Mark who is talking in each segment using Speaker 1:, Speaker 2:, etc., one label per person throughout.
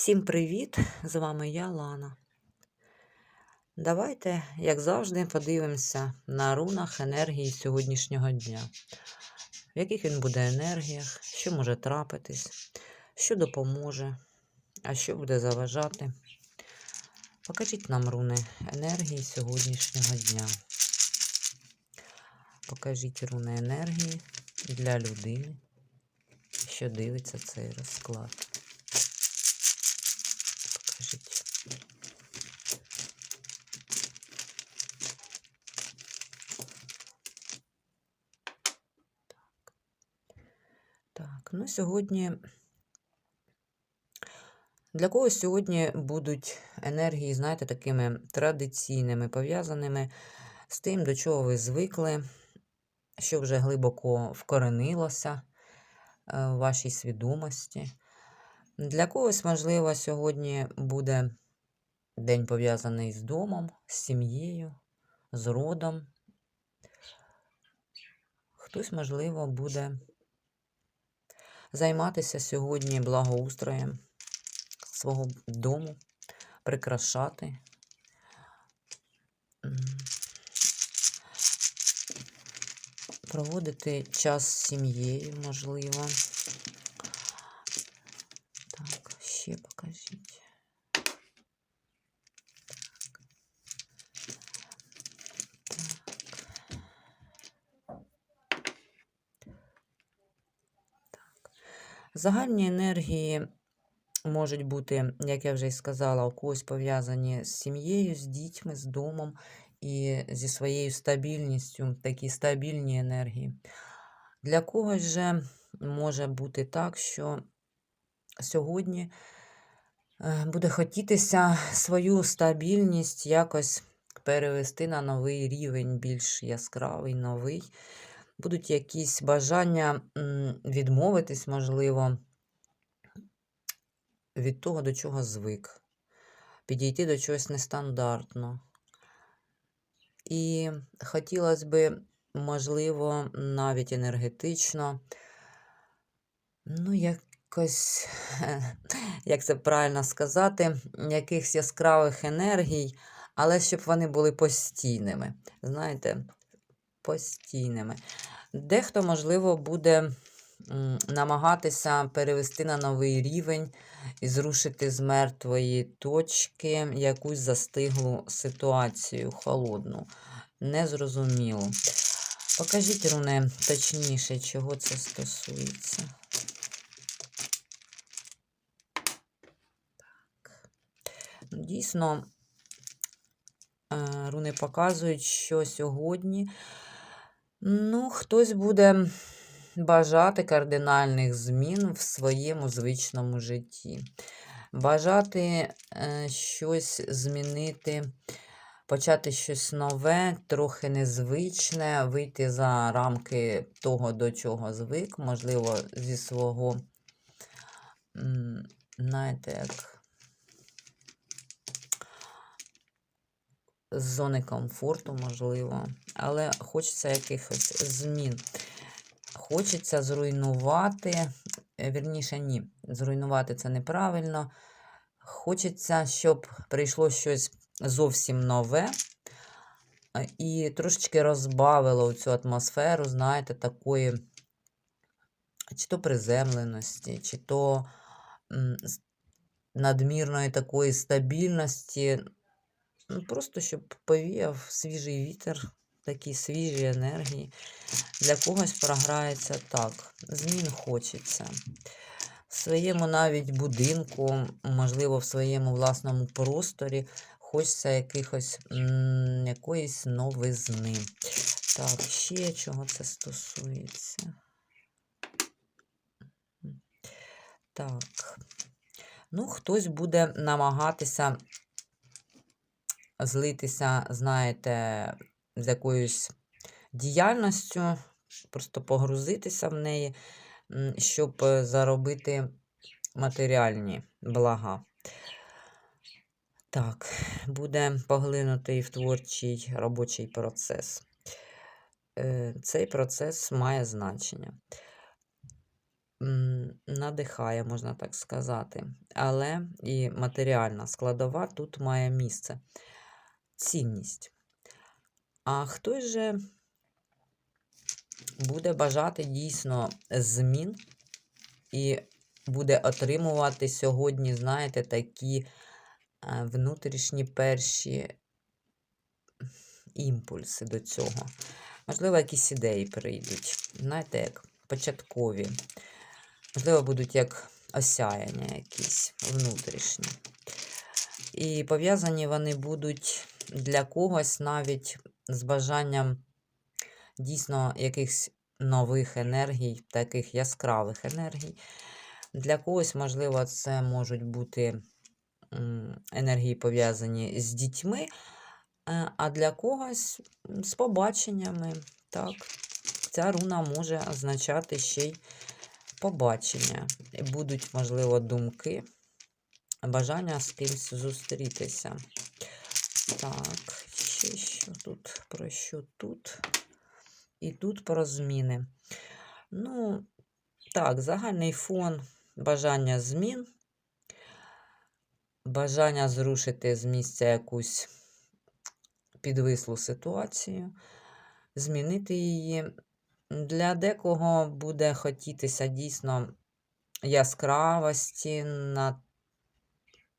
Speaker 1: Всім привіт! З вами я, Лана. Давайте, як завжди, подивимося на рунах енергії сьогоднішнього дня. В яких він буде енергіях, що може трапитись, що допоможе, а що буде заважати. Покажіть нам руни енергії сьогоднішнього дня. Покажіть руни енергії для людини, що дивиться цей розклад. Покажіть. Так. Так, ну сьогодні. Для когось сьогодні будуть енергії, знаєте, такими традиційними, пов'язаними з тим, до чого ви звикли, що вже глибоко вкоренилося е, в вашій свідомості. Для когось, можливо, сьогодні буде день пов'язаний з домом, з сім'єю, з родом. Хтось, можливо, буде займатися сьогодні благоустроєм свого дому, прикрашати. Проводити час з сім'єю, можливо. Так, ще покажіть. Загальні енергії можуть бути, як я вже й сказала, у когось пов'язані з сім'єю, з дітьми, з домом і зі своєю стабільністю, такі стабільні енергії. Для когось же може бути так, що сьогодні е, буде хотітися свою стабільність якось перевести на новий рівень, більш яскравий, новий. Будуть якісь бажання відмовитись, можливо, від того, до чого звик, підійти до чогось нестандартно. І хотілося би, можливо, навіть енергетично, ну, якось, як це правильно сказати, якихось яскравих енергій, але щоб вони були постійними. Знаєте, постійними. Дехто, можливо, буде намагатися перевести на новий рівень і зрушити з мертвої точки якусь застиглу ситуацію, холодну, незрозумілу. Покажіть, руне, точніше, чого це стосується. Так. Дійсно, е, руни показують, що сьогодні ну, хтось буде бажати кардинальних змін в своєму звичному житті. Бажати е, щось змінити, почати щось нове, трохи незвичне, вийти за рамки того, до чого звик, можливо, зі свого, знаєте, як. З зони комфорту, можливо, але хочеться якихось змін. Хочеться зруйнувати, е, вірніше, ні, зруйнувати це неправильно. Хочеться, щоб прийшло щось зовсім нове е, і трошечки розбавило цю атмосферу, знаєте, такої, чи то приземленості, чи то надмірної такої стабільності. Ну, Просто щоб повіяв свіжий вітер, такі свіжі енергії. Для когось програється так. Змін хочеться. В своєму навіть будинку, можливо, в своєму власному просторі хочеться якихось, якоїсь новизни. Так, ще чого це стосується. Так. Ну, хтось буде намагатися злитися, знаєте, з якоюсь діяльністю, просто погрузитися в неї, щоб е, заробити матеріальні блага. Так, буде поглинутий в творчий робочий процес. Е, Цей процес має значення. надихає, можна так сказати. Але і матеріальна складова тут має місце. Цінність. А хтось же буде бажати дійсно змін і буде отримувати сьогодні, знаєте, такі е, внутрішні перші імпульси до цього. Можливо, якісь ідеї прийдуть. Знаєте, як початкові. Можливо, будуть як осяяння якісь внутрішні. І пов'язані вони будуть для когось навіть з бажанням дійсно якихось нових енергій, таких яскравих енергій. Для когось, можливо, це можуть бути енергії пов'язані з дітьми, е, а для когось з побаченнями. Так, ця руна може означати ще й побачення. Будуть, можливо, думки, бажання з кимось зустрітися. Так, ще що тут, про що тут? І тут про зміни. Ну, так, загальний фон бажання змін, бажання зрушити з місця якусь підвислу ситуацію, змінити її. Для декого буде хотітися дійсно яскравості, на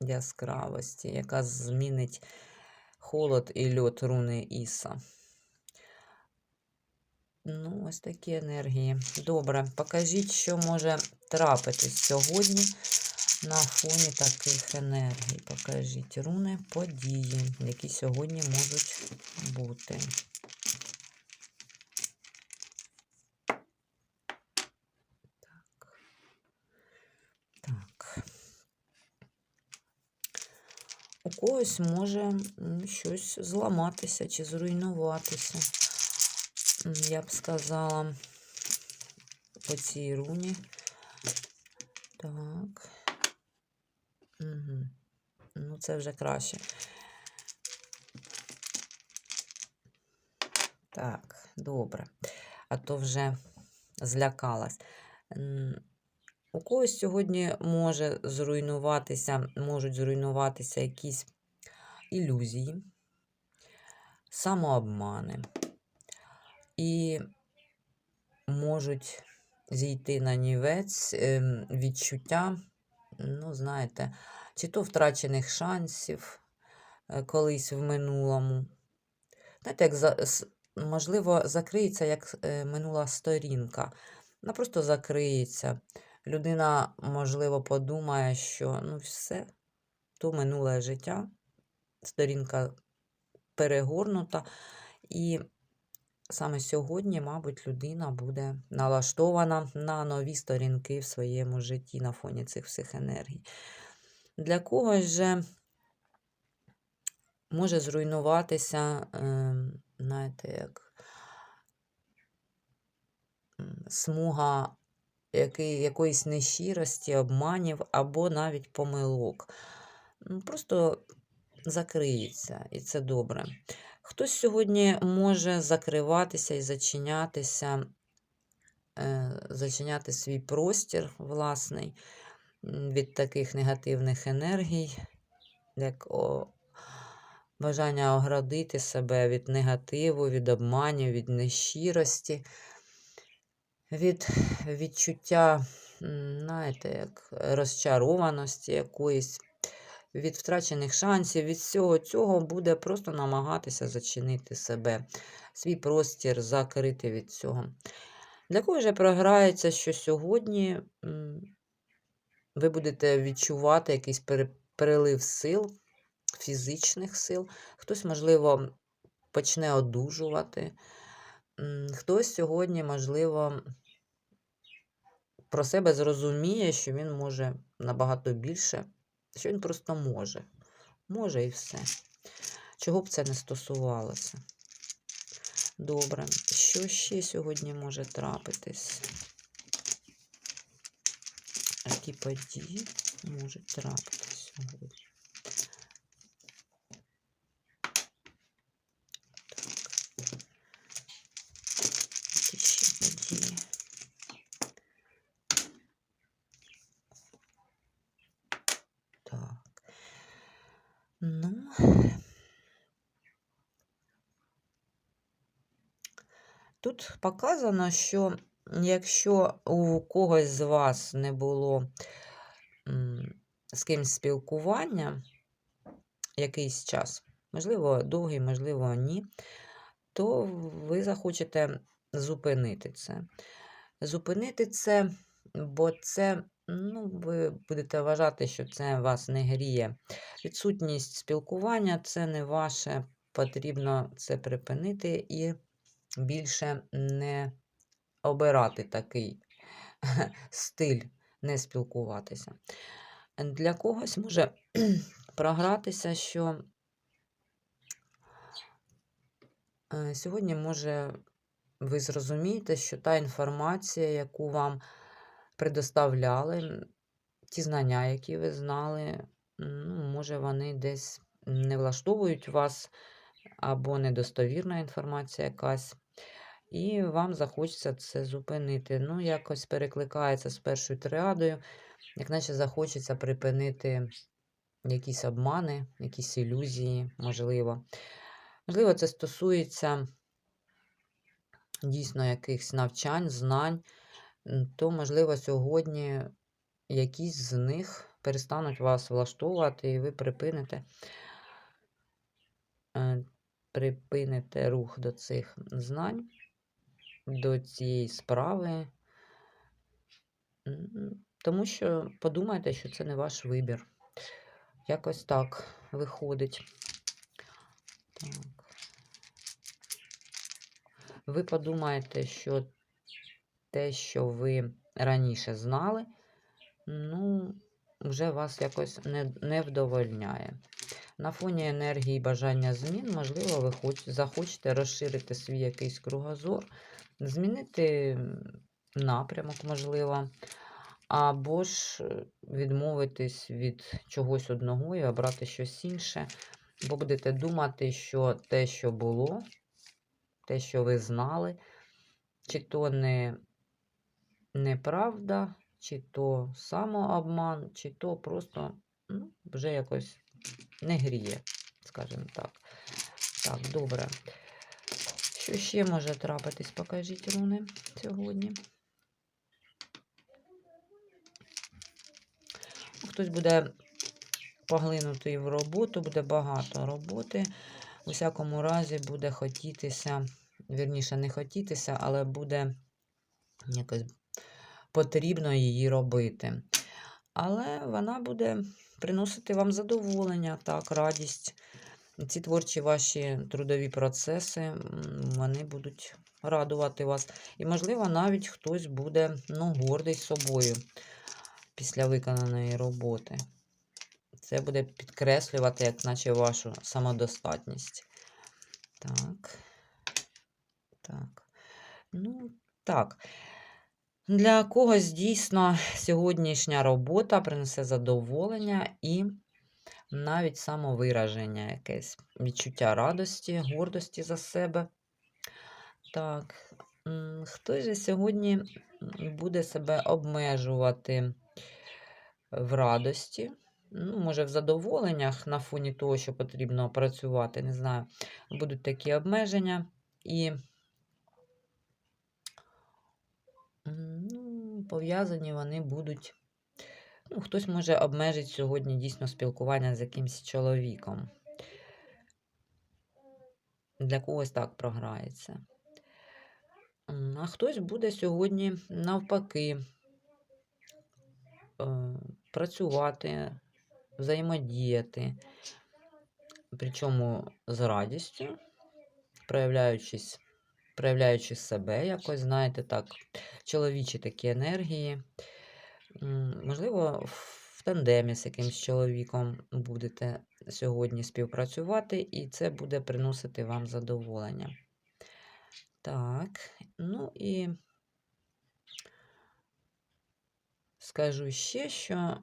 Speaker 1: яскравості, яка змінить холод і льот руни Іса. Ну, ось такі енергії. Добре, покажіть, що може трапитись сьогодні на фоні таких енергій. Покажіть руни, події, які сьогодні можуть бути. У когось може щось зламатися чи зруйнуватися. Я б сказала по цій руні. Так. Угу. Ну, це вже краще. Так, добре. А то вже злякалась. У когось сьогодні може зруйнуватися, можуть зруйнуватися якісь ілюзії, самообмани. І можуть зійти на нівець ем, відчуття, ну, знаєте, чи то втрачених шансів е, колись в минулому. Знаєте, як можливо, закриється як е, минула сторінка. Вона просто закриється. Людина, можливо, подумає, що ну все, то минуле життя, сторінка перегорнута. І саме сьогодні, мабуть, людина буде налаштована на нові сторінки в своєму житті на фоні цих всіх енергій. Для когось же може зруйнуватися, ем, знаєте, як смуга який, якоїсь нещирості, обманів або навіть помилок. Ну, Просто закриється, і це добре. Хтось сьогодні може закриватися і зачинятися, е, зачиняти свій простір власний від таких негативних енергій, як бажання оградити себе від негативу, від обманів, від нещирості, від відчуття, знаєте, як розчарованості якоїсь, від втрачених шансів, від всього цього буде просто намагатися зачинити себе, свій простір закрити від цього. Для кого же програється, що сьогодні ви будете відчувати якийсь пере- перелив сил, фізичних сил. Хтось, можливо, почне одужувати. Хтось сьогодні, можливо, про себе зрозуміє, що він може набагато більше, що він просто може. Може і все. Чого б це не стосувалося? Добре. Що ще сьогодні може трапитись? Які події можуть трапитись сьогодні? Так. Які ще події? Ну, тут показано, що якщо у когось з вас не було з кимсь спілкування якийсь час, можливо, довгий, можливо, ні, то ви захочете зупинити це. Зупинити це, бо це, ну, ви будете вважати, що це вас не гріє. Відсутність спілкування це не ваше, потрібно це припинити і більше не обирати такий стиль, не спілкуватися. Для когось може програтися, що е, сьогодні може ви зрозумієте, що та інформація, яку вам предоставляли, ті знання, які ви знали, ну, може, вони десь не влаштовують вас, або недостовірна інформація якась, і вам захочеться це зупинити. Ну, якось перекликається з першою триадою, як наче захочеться припинити якісь обмани, якісь ілюзії, можливо. Можливо, це стосується дійсно якихось навчань, знань, то, можливо, сьогодні якісь з них перестануть вас влаштовувати, і ви припините, е, припините рух до цих знань, до цієї справи, тому що подумайте, що це не ваш вибір. Якось так виходить. Так. Ви подумаєте, що те, що ви раніше знали, ну, вже вас якось не, не вдовольняє. На фоні енергії бажання змін, можливо, ви хоч, захочете розширити свій якийсь кругозор, змінити напрямок, можливо, або ж е, відмовитись від чогось одного і обрати щось інше, бо будете думати, що те, що було, те, що ви знали, чи то не неправда, чи то самообман, чи то просто ну, вже якось не гріє, скажімо так. Так, добре. Що ще може трапитись? Покажіть руни сьогодні. Хтось буде поглинутий в роботу, буде багато роботи. У всякому разі буде хотітися, вірніше, не хотітися, але буде якось потрібно її робити. Але вона буде приносити вам задоволення, так, радість. Ці творчі ваші трудові процеси, вони будуть радувати вас. І, можливо, навіть хтось буде ну, гордий собою після виконаної роботи. Це буде підкреслювати, як наче вашу самодостатність. Так. Так. Ну, так. Для когось дійсно сьогоднішня робота принесе задоволення і навіть самовираження, якесь відчуття радості, гордості за себе. Так, м, хтось же сьогодні буде себе обмежувати в радості, ну, може, в задоволеннях на фоні того, що потрібно працювати, не знаю, будуть такі обмеження. І ну, пов'язані вони будуть. Ну, хтось може обмежити сьогодні дійсно спілкування з якимсь чоловіком. Для когось так програється. А хтось буде сьогодні навпаки е, працювати, взаємодіяти, причому з радістю, проявляючись, проявляючи себе якось, знаєте, так, чоловічі такі енергії. Можливо, в тандемі з якимсь чоловіком будете сьогодні співпрацювати, і це буде приносити вам задоволення. Так, ну і скажу ще, що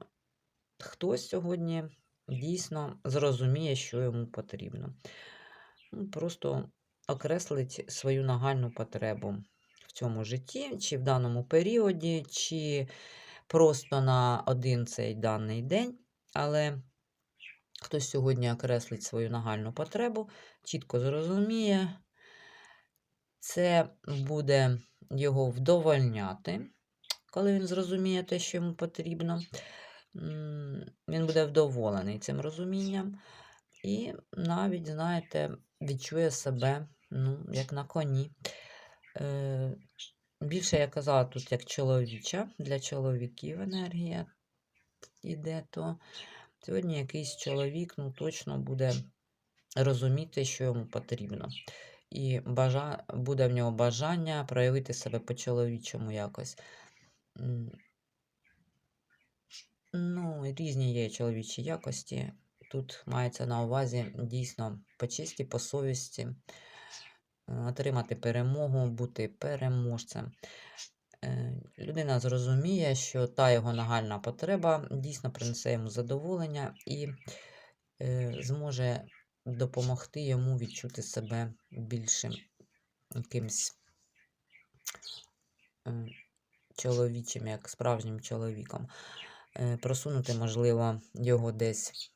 Speaker 1: хтось сьогодні дійсно зрозуміє, що йому потрібно. Ну, Просто окреслить свою нагальну потребу в цьому житті, чи в даному періоді, чи просто на один цей даний день. Але Хтось сьогодні окреслить свою нагальну потребу, чітко зрозуміє, це буде його вдовольняти, коли він зрозуміє те, що йому потрібно. Він буде вдоволений цим розумінням. І навіть, знаєте, відчує себе ну, як на коні. Більше я казала тут як чоловіча, для чоловіків енергія іде, то сьогодні якийсь чоловік ну, точно буде розуміти, що йому потрібно. І бажа... буде в нього бажання проявити себе по-чоловічому якось. Ну, різні є чоловічі якості. Тут мається на увазі дійсно по честі, по совісті, отримати перемогу, бути переможцем. Е, Людина зрозуміє, що та його нагальна потреба дійсно принесе йому задоволення і е, зможе допомогти йому відчути себе більшим якимсь е, чоловічим, як справжнім чоловіком. Е, Просунути, можливо, його десь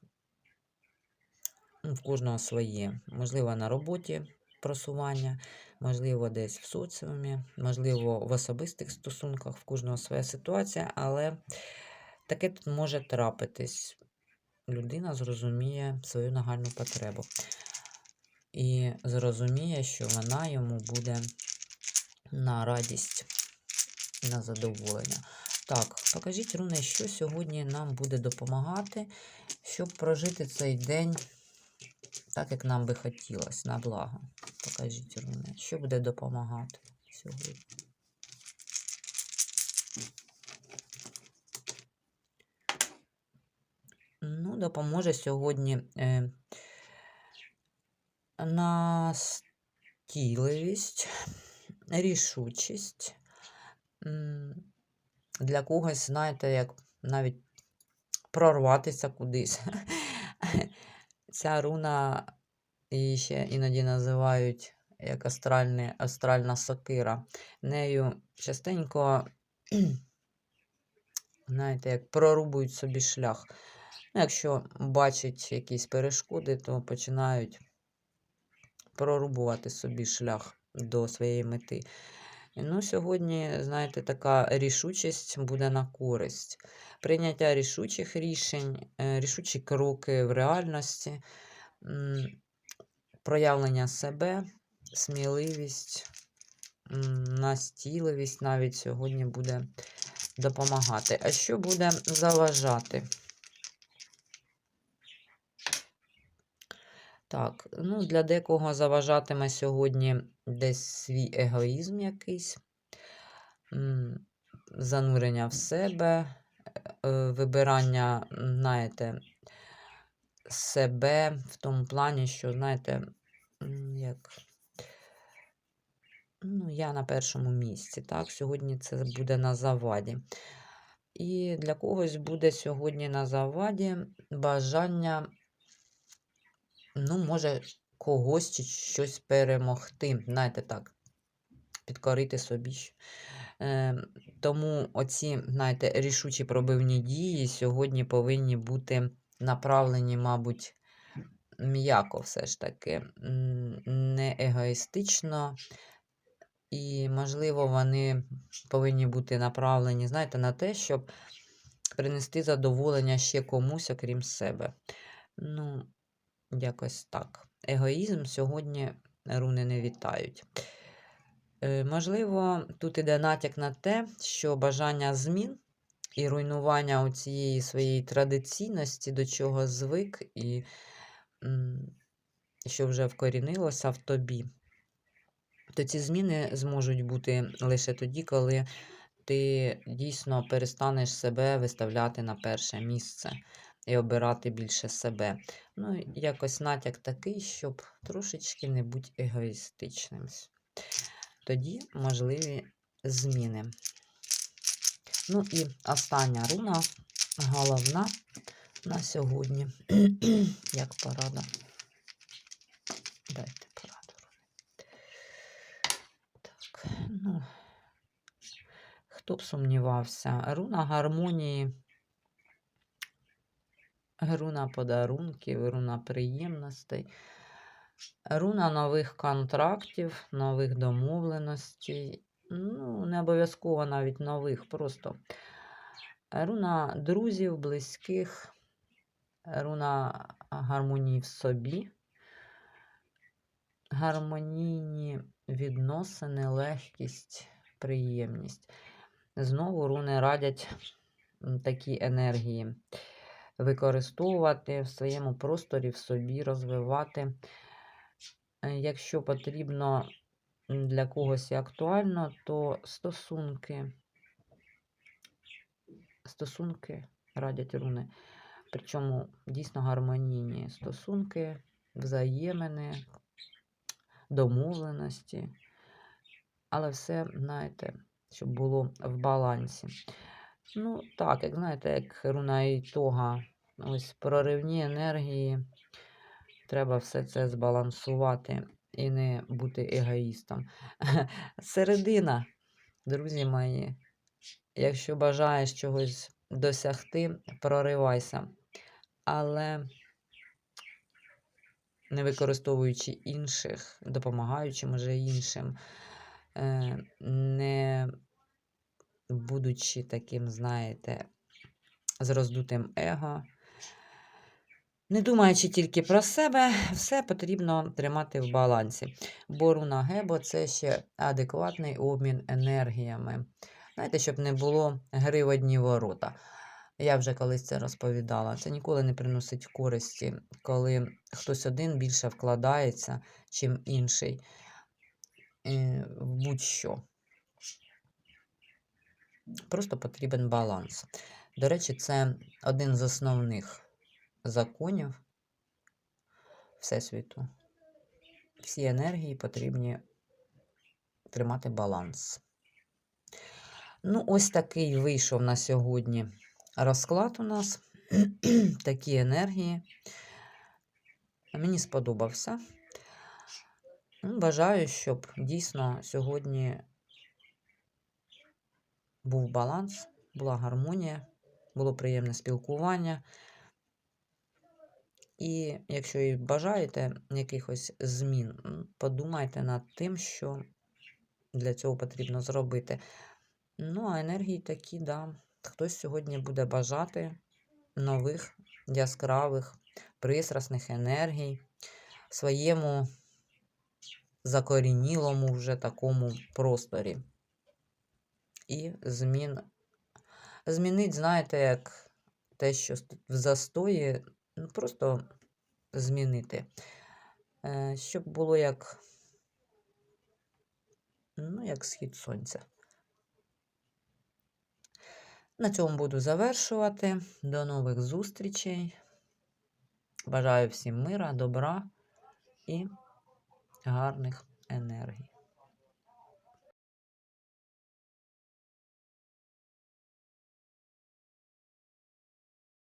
Speaker 1: ну, в кожного своє. Можливо, на роботі просування, можливо, десь в соціумі, можливо, в особистих стосунках, в кожного своя ситуація, але таке тут може трапитись. Людина зрозуміє свою нагальну потребу. І зрозуміє, що вона йому буде на радість, на задоволення. Так, покажіть, Руне, що сьогодні нам буде допомагати, щоб прожити цей день так, як нам би хотілося, на благо. Покажіть, Руне, що буде допомагати сьогодні. Ну, допоможе сьогодні е, настійливість, рішучість. Для когось, знаєте, як навіть прорватися кудись. Ця руна її ще іноді називають як астральне, астральна сокира. Нею частенько, знаєте, як прорубують собі шлях. Ну, якщо бачать якісь перешкоди, то починають прорубувати собі шлях до своєї мети. Ну, сьогодні, знаєте, така рішучість буде на користь. Прийняття рішучих рішень, е, рішучі кроки в реальності, проявлення себе, сміливість, настійливість навіть сьогодні буде допомагати. А що буде заважати? Так, ну для декого заважатиме сьогодні десь свій егоїзм якийсь, занурення в себе, е, вибирання, знаєте, себе в тому плані, що, знаєте, як. Ну, я на першому місці, так, сьогодні це буде на заваді. І для когось буде сьогодні на заваді бажання ну, може, когось чи щось перемогти. Знаєте, так, підкорити собі. Е, тому оці, знаєте, рішучі пробивні дії сьогодні повинні бути направлені, мабуть, м'яко все ж таки, не егоїстично. І, можливо, вони повинні бути направлені, знаєте, на те, щоб принести задоволення ще комусь, окрім себе. Ну, якось так. Егоїзм сьогодні руни не вітають. Е, можливо, тут іде натяк на те, що бажання змін і руйнування цієї своєї традиційності, до чого звик, і що вже вкорінилося в тобі, то ці зміни зможуть бути лише тоді, коли ти дійсно перестанеш себе виставляти на перше місце і обирати більше себе. Ну, якось натяк такий, щоб трошечки не бути егоїстичним. Тоді можливі зміни. Ну і остання руна, головна на сьогодні. Як порада. Дайте пораду. Так, ну, хто б сумнівався? Руна гармонії руна подарунків, руна приємностей, руна нових контрактів, нових домовленостей. Ну, не обов'язково навіть нових, просто руна друзів, близьких, руна гармонії в собі, гармонійні відносини, легкість, приємність. Знову руни радять такі енергії використовувати в своєму просторі, в собі, розвивати. Е, Якщо потрібно для когось і актуально, то стосунки. Стосунки радять руни. Причому дійсно гармонійні стосунки, взаємини, домовленості. Але все, знаєте, щоб було в балансі. Ну, так, як знаєте, як руна ітога, ось проривні енергії. Треба все це збалансувати і не бути егоїстом. Середина, друзі мої, якщо бажаєш чогось досягти, проривайся. Але не використовуючи інших, допомагаючи може іншим, е, не будучи таким, знаєте, з роздутим его. Не думаючи тільки про себе, все потрібно тримати в балансі. Бо руна Гебо це ще адекватний обмін енергіями. Знаєте, щоб не було гри ворота. Я вже колись це розповідала. Це ніколи не приносить користі, коли хтось один більше вкладається, чим інший. е, В будь-що. Просто потрібен баланс. До речі, це один з основних законів Всесвіту. Всі енергії потрібні тримати баланс. Ну, ось такий вийшов на сьогодні розклад у нас. Такі енергії. Мені сподобався. Бажаю, щоб дійсно сьогодні був баланс, була гармонія, було приємне спілкування. І якщо і бажаєте якихось змін, подумайте над тим, що для цього потрібно зробити. Ну, а енергії такі, да. Хтось сьогодні буде бажати нових, яскравих, пристрасних енергій своєму закорінілому вже такому просторі. І змін. Змінить, знаєте, як те, що в застої, просто змінити. Е, Щоб було як, ну, як схід сонця. На цьому буду завершувати. До нових зустрічей. Бажаю всім мира, добра і гарних енергій.